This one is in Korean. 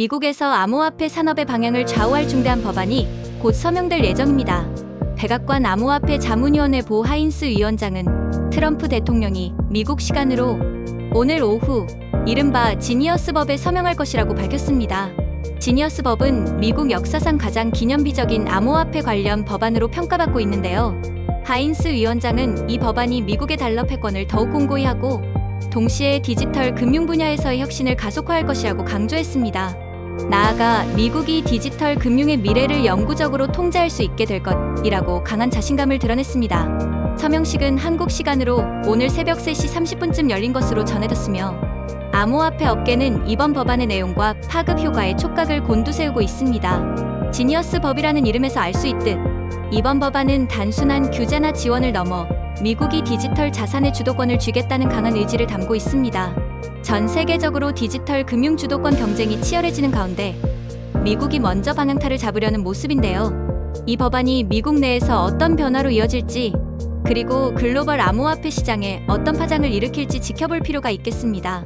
미국에서 암호화폐 산업의 방향을 좌우할 중대한 법안이 곧 서명될 예정입니다. 백악관 암호화폐 자문위원회 보 하인스 위원장은 트럼프 대통령이 미국 시간으로 오늘 오후 이른바 지니어스 법에 서명할 것이라고 밝혔습니다. 지니어스 법은 미국 역사상 가장 기념비적인 암호화폐 관련 법안으로 평가받고 있는데요. 하인스 위원장은 이 법안이 미국의 달러 패권을 더욱 공고히 하고 동시에 디지털 금융 분야에서의 혁신을 가속화할 것이라고 강조했습니다. 나아가 미국이 디지털 금융의 미래를 영구적으로 통제할 수 있게 될 것이라고 강한 자신감을 드러냈습니다. 서명식은 한국 시간으로 오늘 새벽 3시 30분쯤 열린 것으로 전해졌으며 암호화폐 업계는 이번 법안의 내용과 파급 효과에 촉각을 곤두세우고 있습니다. 지니어스 법이라는 이름에서 알 수 있듯 이번 법안은 단순한 규제나 지원을 넘어 미국이 디지털 자산의 주도권을 쥐겠다는 강한 의지를 담고 있습니다. 전 세계적으로 디지털 금융 주도권 경쟁이 치열해지는 가운데 미국이 먼저 방향타를 잡으려는 모습인데요. 이 법안이 미국 내에서 어떤 변화로 이어질지 그리고 글로벌 암호화폐 시장에 어떤 파장을 일으킬지 지켜볼 필요가 있겠습니다.